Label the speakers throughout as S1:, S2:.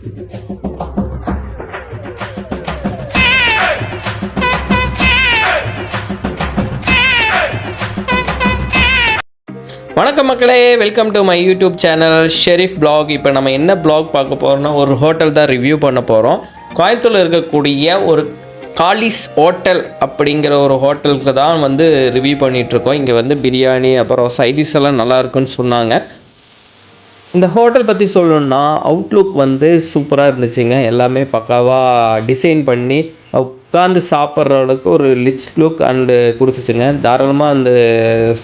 S1: வணக்கம் மக்களே welcome to my YouTube channel Sherif blog இப்போ நம்ம என்ன பிளாக் பார்க்க போகிறோம்னா ஒரு ஹோட்டல் தான் ரிவ்யூ பண்ண போகிறோம் கோயம்புத்தூரில் இருக்கக்கூடிய ஒரு காலிஸ் ஹோட்டல் அப்படிங்கிற ஒரு ஹோட்டலுக்கு தான் வந்து ரிவ்யூ பண்ணிகிட்ருக்கோம் இங்கே வந்து பிரியாணி அப்புறம் சைடிஸ் எல்லாம் நல்லாயிருக்குன்னு சொன்னாங்க. இந்த ஹோட்டல் பற்றி சொல்லணுன்னா அவுட்லுக் வந்து சூப்பராக இருந்துச்சுங்க. எல்லாமே பக்காவாக டிசைன் பண்ணி உட்காந்து சாப்பிட்ற அளவுக்கு ஒரு லிச் லுக் அண்டு கொடுத்துச்சுங்க. தாராளமாக அந்த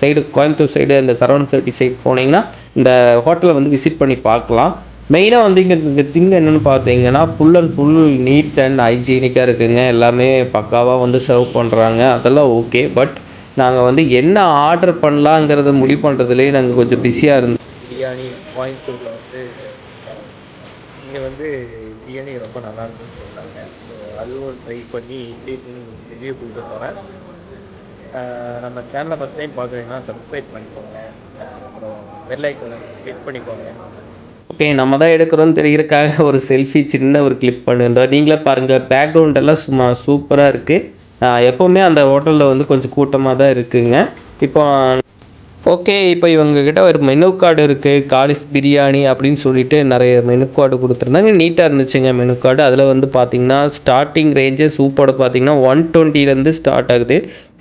S1: சைடு கோயம்புத்தூர் சைடு அந்த சரவண சர்ட்டி சைடு போனீங்கன்னா இந்த ஹோட்டலை வந்து விசிட் பண்ணி பார்க்கலாம். மெயினாக வந்து இங்கே இங்கே திங்க என்னென்னு பார்த்தீங்கன்னா full and full neat and ஹைஜீனிக்காக இருக்குங்க. எல்லாமே பக்காவாக வந்து சர்வ் பண்ணுறாங்க அதெல்லாம் ஓகே பட் நாங்கள் வந்து என்ன ஆர்டர் பண்ணலாங்கிறத முடிவு பண்ணுறதுலேயே நாங்கள் கொஞ்சம் பிஸியாக இருந்தோம். பிரியாணி கோயம்புத்தூரில் வந்து. இங்கே வந்து பிரியாணி ரொம்ப நல்லா இருக்குன்னு சொன்னாங்க ஸோ அதுவும் ட்ரை பண்ணி ரிவ்யூ கொடுக்க போகிறேன் நம்ம சேனலை ஃபஸ்ட் டைம் பார்க்குறீங்கன்னா சப்ஸ்கிரைப் பண்ணிக்கோங்க. அப்புறம் பெல் கிளிக் பண்ணிக்கோங்க. ஓகே நம்ம தான் எடுக்கிறோம்னு தெரியறதுக்காக ஒரு செல்ஃபி சின்ன ஒரு கிளிப் பண்ணியிருந்தோம் நீங்களே பாருங்கள் பேக்ரவுண்ட் எல்லாம் சும்மா சூப்பராக இருக்குது எப்போவுமே அந்த ஹோட்டலில் வந்து கொஞ்சம் கூட்டமாக தான் இருக்குங்க. இப்போ ஓகே இப்போ இவங்கக்கிட்ட ஒரு மெனு கார்டு இருக்குது காலிஸ் பிரியாணி அப்படின்னு சொல்லிட்டு நிறைய மெனு கார்டு கொடுத்துருந்தாங்க. நீட்டாக இருந்துச்சுங்க மெனு கார்டு அதில் வந்து பார்த்தீங்கன்னா ஸ்டார்டிங் ரேஞ்சே சூப்போட பார்த்திங்கன்னா ஒன் டுவெண்ட்டிலேருந்து ஸ்டார்ட் ஆகுது.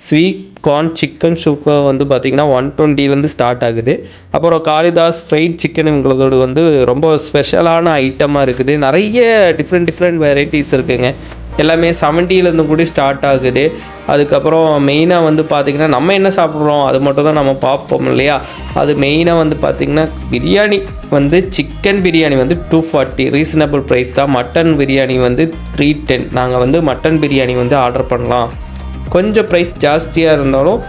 S1: ஸ்வீட் கார்ன் சிக்கன் சூப்பை வந்து பார்த்திங்கன்னா ஒன் டுவெண்ட்டிலேருந்து ஸ்டார்ட் ஆகுது. அப்புறம் காளிதாஸ் ஃப்ரைட் சிக்கன் இவங்களோட வந்து ரொம்ப ஸ்பெஷலான ஐட்டமாக இருக்குது. நிறைய டிஃப்ரெண்ட் டிஃப்ரெண்ட் வெரைட்டிஸ் இருக்குதுங்க எல்லாமே செவன்ட்டிலேருந்து கூட ஸ்டார்ட் ஆகுது. அதுக்கப்புறம் மெயினாக வந்து பார்த்திங்கன்னா நம்ம என்ன சாப்பிட்றோம்? அது மட்டும் தான் நம்ம பார்ப்போம் இல்லையா? அது மெயினாக வந்து பார்த்திங்கன்னா பிரியாணி வந்து சிக்கன் பிரியாணி வந்து டூ ஃபார்ட்டி ரீசனபிள் ப்ரைஸ் தான். மட்டன் பிரியாணி வந்து த்ரீ டென் நாங்கள் வந்து மட்டன் பிரியாணி வந்து ஆர்டர் பண்ணலாம். கொஞ்சம் ப்ரைஸ் ஜாஸ்தியாக இருந்தாலும்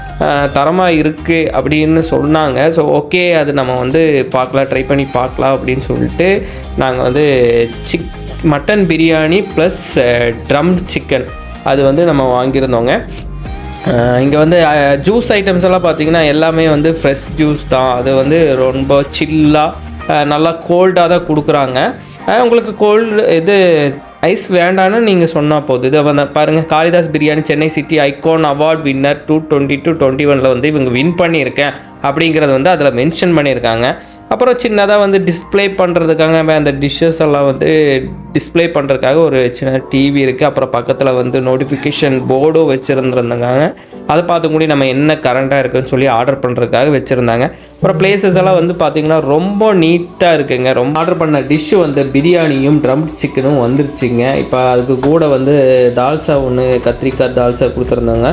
S1: தரமாக இருக்குது அப்படின்னு சொன்னாங்க. ஸோ ஓகே அது நம்ம வந்து பார்க்கலாம் ட்ரை பண்ணி பார்க்கலாம் அப்படின்னு சொல்லிட்டு நாங்கள் வந்து chick mutton biryani plus drum chicken அது வந்து நம்ம வாங்கியிருந்தோங்க. இங்கே வந்து ஜூஸ் ஐட்டம்ஸ் எல்லாம் பார்த்தீங்கன்னா எல்லாமே வந்து ஃப்ரெஷ் ஜூஸ் தான். அது வந்து ரொம்ப சில்லாக நல்லா கோல்டாக தான் கொடுக்குறாங்க. உங்களுக்கு கோல்டு இது ஐஸ் வேண்டான்னு நீங்கள் சொன்னால் போதும். இதை வந்து பாருங்கள் Kalidas biryani Chennai city icon award winner two twenty two twenty ஒனில் வந்து இவங்க வின் பண்ணியிருக்கேன். அப்படிங்கிறது வந்து அதில் மென்ஷன் பண்ணியிருக்காங்க. அப்புறம் சின்னதாக வந்து டிஸ்பிளே பண்ணுறதுக்காக அந்த டிஷ்ஷஸ் எல்லாம் வந்து டிஸ்பிளே பண்ணுறதுக்காக ஒரு சின்ன டிவி இருக்குது அப்புறம் பக்கத்தில் வந்து நோட்டிஃபிகேஷன் போர்டும் வச்சுருந்துருந்தாங்க. அதை பார்த்து கூட நம்ம என்ன கரண்ட்டாக இருக்குன்னு சொல்லி ஆர்டர் பண்ணுறதுக்காக வச்சுருந்தாங்க. அப்புறம் பிளேசஸ் எல்லாம் வந்து பார்த்திங்கன்னா ரொம்ப நீட்டாக இருக்குங்க. ரொம்ப ஆர்டர் பண்ண டிஷ்ஷு வந்து பிரியாணியும் ட்ரம் சிக்கனும் வந்துருச்சுங்க. இப்போ அதுக்கு கூட வந்து தால்சா ஒன்று கத்திரிக்காய் தால்சா கொடுத்துருந்தாங்க.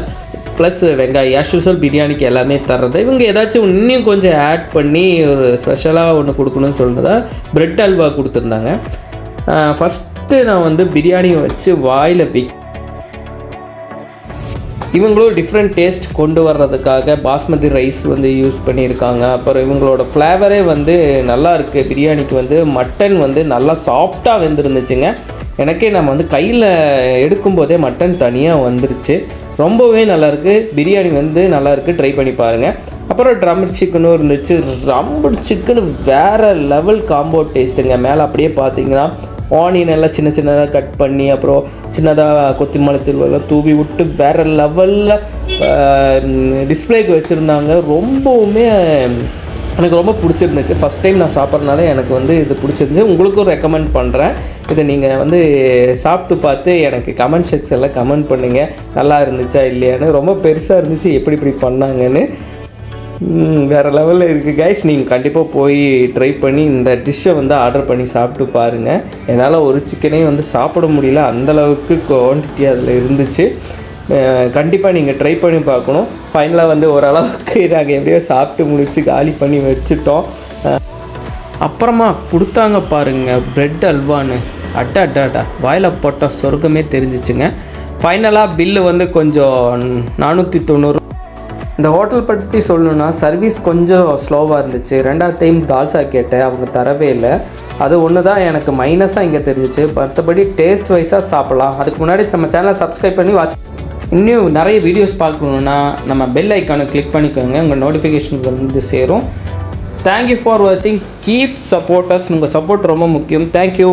S1: ப்ளஸ் வெங்காயம் ஆஸ் பிரியாணிக்கு எல்லாமே தர்றது. இவங்க ஏதாச்சும் இன்னும் கொஞ்சம் ஆட் பண்ணி ஒரு ஸ்பெஷலாக ஒன்று கொடுக்கணும்னு சொல்கிறதா ப்ரெட் அல்வா கொடுத்துருந்தாங்க. ஃபஸ்ட்டு நான் வந்து பிரியாணியை வச்சு வாயில் பிக் இவங்களும் டிஃப்ரெண்ட் டேஸ்ட் கொண்டு வர்றதுக்காக பாஸ்மதி ரைஸ் வந்து யூஸ் பண்ணியிருக்காங்க. அப்புறம் இவங்களோட ஃப்ளேவரே வந்து நல்லா இருக்குது பிரியாணிக்கு வந்து மட்டன் வந்து நல்லா சாஃப்டாக வெந்துருந்துச்சுங்க. எனக்கே நம்ம வந்து கையில் எடுக்கும்போதே மட்டன் தனியாக வந்துருச்சு. ரொம்பவே நல்லாயிருக்கு. பிரியாணி வந்து நல்லாயிருக்கு. ட்ரை பண்ணி பாருங்கள் அப்புறம் ட்ரம் சிக்கனும் இருந்துச்சு. ரொம்ப சிக்கனு வேறு லெவல் காம்போ டேஸ்ட்டுங்க மேலே அப்படியே பார்த்தீங்கன்னா ஆனியன் எல்லாம் சின்ன சின்னதாக கட் பண்ணி அப்புறம் சின்னதாக கொத்திமலை தூள்வெல்லாம் தூவி விட்டு வேறு லெவலில் டிஸ்பிளேக்கு வச்சுருந்தாங்க. ரொம்பவுமே எனக்கு ரொம்ப பிடிச்சிருந்துச்சு. ஃபஸ்ட் டைம் நான் சாப்பிட்றதுனால எனக்கு வந்து இது பிடிச்சிருந்துச்சு. உங்களுக்கும் ரெக்கமெண்ட் பண்ணுறேன் இதை நீங்கள் வந்து சாப்பிட்டு பார்த்து எனக்கு கமெண்ட் செக்ஷனில் கமெண்ட் பண்ணுங்கள் நல்லா இருந்துச்சா இல்லையான்னு. ரொம்ப பெருசாக இருந்துச்சு. எப்படி இப்படி பண்ணாங்கன்னு. வேறு லெவலில் இருக்குது கைஸ் நீங்கள் கண்டிப்பாக போய் ட்ரை பண்ணி இந்த டிஷ்ஷை வந்து ஆர்டர் பண்ணி சாப்பிட்டு பாருங்கள் என்னால் ஒரு சிக்கனே வந்து சாப்பிட முடியல. அந்தளவுக்கு குவான்டிட்டி அதில் இருந்துச்சு. கண்டிப்பாக நீங்கள் ட்ரை பண்ணி பார்க்கணும். ஃபைனலாக வந்து ஓரளவுக்கு நாங்கள் எப்படியோ சாப்பிட்டு முடித்து காலி பண்ணி வச்சுட்டோம். அப்புறமா கொடுத்தாங்க பாருங்கள் ப்ரெட் அல்வான்னு. அட்டா அட்டா அட்டா வாயில் போட்ட சொர்க்கமே தெரிஞ்சிச்சுங்க. ஃபைனலாக பில்லு வந்து கொஞ்சம் நானூற்றி தொண்ணூறு. இந்த ஹோட்டல் பற்றி சொல்லணுன்னா சர்வீஸ் கொஞ்சம் ஸ்லோவாக இருந்துச்சு. ரெண்டாவது டைம் தால்சா கேட்டேன் அவங்க தரவே இல்லை. அது ஒன்று தான் எனக்கு மைனஸாக இங்கே தெரிஞ்சிச்சு. மற்றபடி டேஸ்ட் வைஸாக சாப்பிட்லாம். அதுக்கு முன்னாடி நம்ம சேனலை சப்ஸ்கிரைப் பண்ணி வாட்ச் இன்னும் நிறைய வீடியோஸ் பார்க்கணுன்னா நம்ம பெல் ஐக்கானை கிளிக் பண்ணிக்கோங்க. உங்கள் நோட்டிஃபிகேஷன் வந்து சேரும். தேங்க்யூ ஃபார் வாட்சிங் கீப் சப்போர்ட்டர்ஸ் உங்கள் சப்போர்ட் ரொம்ப முக்கியம். Thank you